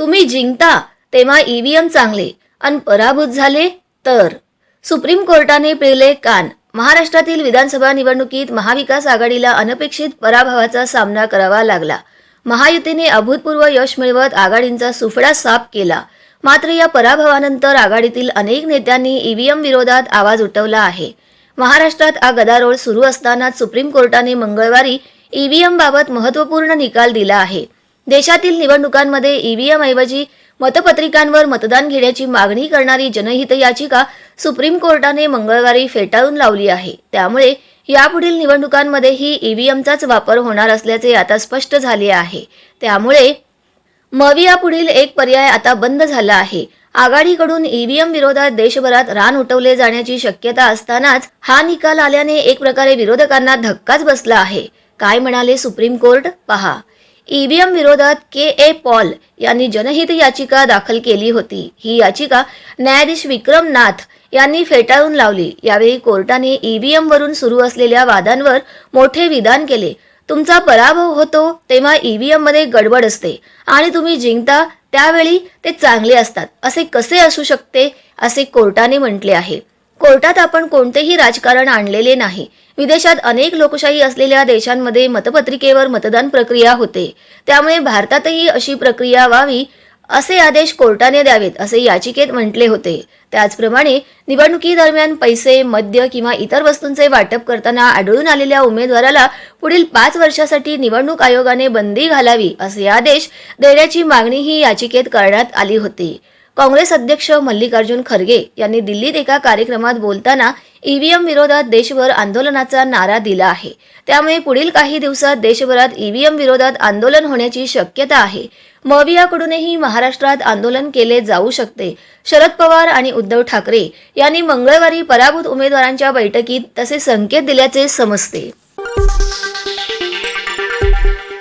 तुम्ही जिंकता तेव्हा ईव्हीएम चांगले आणि पराभूत झाले तर. सुप्रीम कोर्टाने पिळले कान. महाराष्ट्रातील विधानसभा निवडणुकीत महाविकास आघाडीला अनपेक्षित पराभवाचा सामना करावा लागला. महायुतीने अभूतपूर्व यश मिळवत आघाडींचा सुफडा साफ केला. मात्र या पराभवानंतर आघाडीतील अनेक नेत्यांनी ईव्हीएम विरोधात आवाज उठवला आहे. महाराष्ट्रात हा गदारोळ सुरू असतानाच सुप्रीम कोर्टाने मंगळवारी ईव्हीएम बाबत महत्त्वपूर्ण निकाल दिला आहे. देशातील निवडणुकांमध्ये ईव्हीएम ऐवजी मतपत्रिकांवर मतदान घेण्याची मागणी करणारी जनहित याचिका सुप्रीम कोर्टाने मंगळवारी फेटाळून लावली आहे. त्यामुळे यापुढील निवडणुकांमध्येही ईव्हीएमचाच वापर होणार असल्याचे आता स्पष्ट झाले आहे. त्यामुळे मविया पुढील एक पर्याय आता बंद झाला आहे. आघाडीकडून ईव्हीएम विरोधात देशभरात रान उठवले जाण्याची शक्यता असतानाच हा निकाल आल्याने एक प्रकारे विरोधकांना धक्काच बसला आहे. काय म्हणाले सुप्रीम कोर्ट? पहा. ईव्हीएम विरोधात के ए पॉल यांनी जनहित याचिका दाखल केली होती. ही याचिका न्यायाधीश विक्रम नाथ यांनी फेटाळून लावली. यावेळी कोर्टाने ईव्हीएम वरून सुरू असलेल्या वादांवर मोठे विधान केले. तुमचा पराभव होतो तेव्हा ईव्हीएममध्ये गडबड असते आणि तुम्ही जिंकता त्यावेळी ते चांगले असतात. असे कसे असू शकते? असे कोर्टाने म्हटले आहे. कोर्टात आपण कोणतेही राजकारण आणलेले नाही. विदेशात अनेक लोकशाही असलेल्या देशांमध्ये मतपत्रिकेवर मतदान प्रक्रिया होते. त्यामुळे भारतातही अशी प्रक्रिया व्हावी असे आदेश कोर्टाने द्यावेत असे याचिकेत म्हटले होते. त्याचप्रमाणे निवडणुकीदरम्यान पैसे मद्य किंवा इतर वस्तूंचे वाटप करताना आढळून आलेल्या उमेदवाराला पुढील पाच वर्षासाठी निवडणूक आयोगाने बंदी घालावी असे आदेश देण्याची मागणी ही याचिकेत करण्यात आली होती. काँग्रेस अध्यक्ष मल्लिकार्जुन खरगे यांनी दिल्लीत एका कार्यक्रमात बोलताना ईव्हीएम विरोधात देशभर आंदोलनाचा नारा दिला आहे. त्यामुळे पुढील काही दिवसात देशभरात ईव्हीएम विरोधात आंदोलन होण्याची शक्यता आहे. मवियाकडूनही महाराष्ट्रात आंदोलन केले जाऊ शकते. शरद पवार आणि उद्धव ठाकरे यांनी मंगळवारी पराभूत उमेदवारांच्या बैठकीत तसे संकेत दिल्याचे समजते.